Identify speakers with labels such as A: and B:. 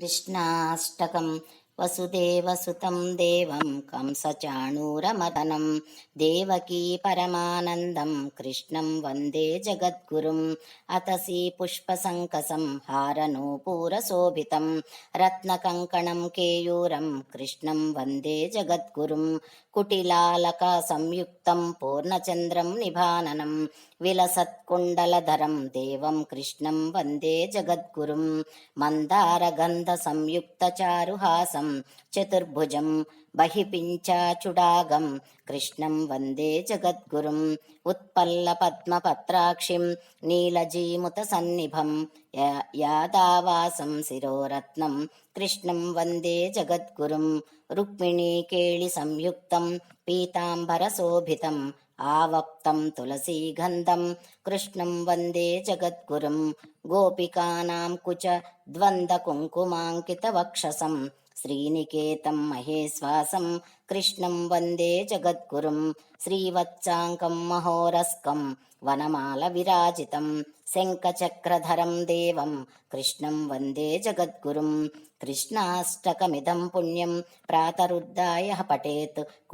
A: కృష్ణాష్టకం వసుదేవసుతం దేవం కంసచాణూరమదనం. దేవకీ పరమానందం కృష్ణం వందే జగద్గురుం. అతసి పుష్పసంకసం హారనూపూరశోభితం. రత్నకంకణం కేయూరం కృష్ణం వందే జగద్గురుం. కుటిలాలక సంయుక్తం పూర్ణచంద్రం నిభాననం. విలసత్కుండలధరం దేవం కృష్ణం వందే జగద్గురుం. మందారగంధ సంయుక్త చారుహాసం చతుర్భుజం బహిపించాచుడాగం. కృష్ణం వందే జగద్గురుం ఉత్పల్ల పద్మపత్రాక్షిం నీలజీముత సన్నిభం యాదావాసం శిరోరత్నం కృష్ణం వందే జగద్గురుం రుక్మిణీకేళి సంయుక్తం పీతాంబరశోభితం ఆవప్తం తులసీగంధం కృష్ణం వందే జగద్గురుం గోపికానాం కుచ ద్వంద్వకుంకుమాంకితవక్షసం श्रीनिकेतं महेश्वासं कृष्णं वन्दे जगद्गुरुं श्रीवत्साङ्कं महोरस्कं वनमालविराजितं शङ्खचक्रधरं देवं कृष्णं वन्दे जगद्गुरुं कृष्णाष्टकमिदं पुण्यं प्रातरुद्धाय पठेत्